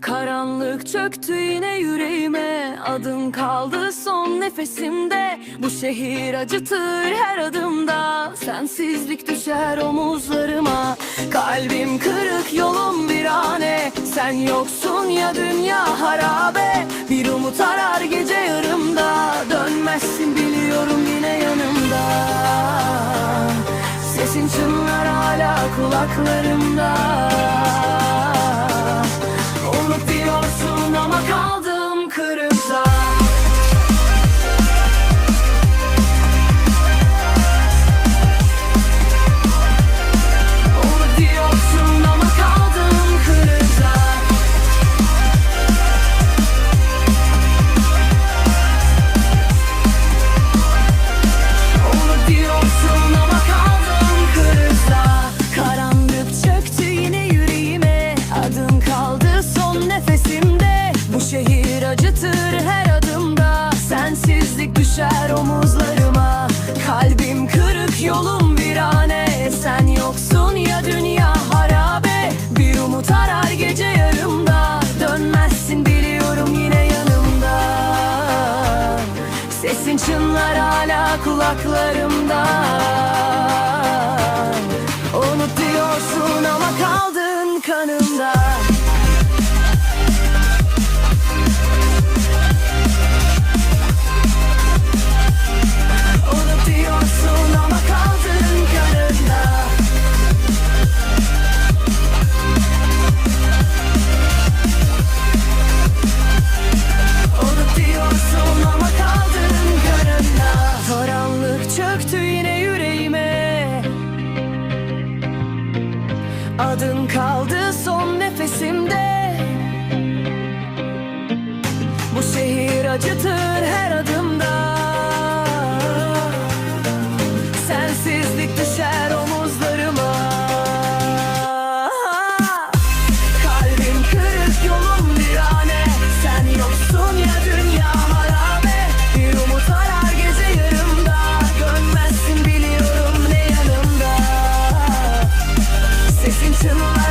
Karanlık çöktü yine yüreğime. Adın kaldı son nefesimde. Bu şehir acıtır her adımda. Sensizlik düşer omuzlarıma. Kalbim kırık yolum virane Sen yoksun ya dünya harabe. Bir umut arar gece yarımda. Dönmezsin biliyorum yine yanımda. Sesin çınlar hala kulaklarımda acıtır her adımda. Sensizlik düşer omuzlarıma. Kalbim kırık yolum virane Sen yoksun ya dünya harabe. Bir umut arar gece yarımda. Dönmezsin biliyorum yine yanımda. Sesin çınlar hala kulaklarımda Adın kaldı son nefesimde. Bu şehir acıtır till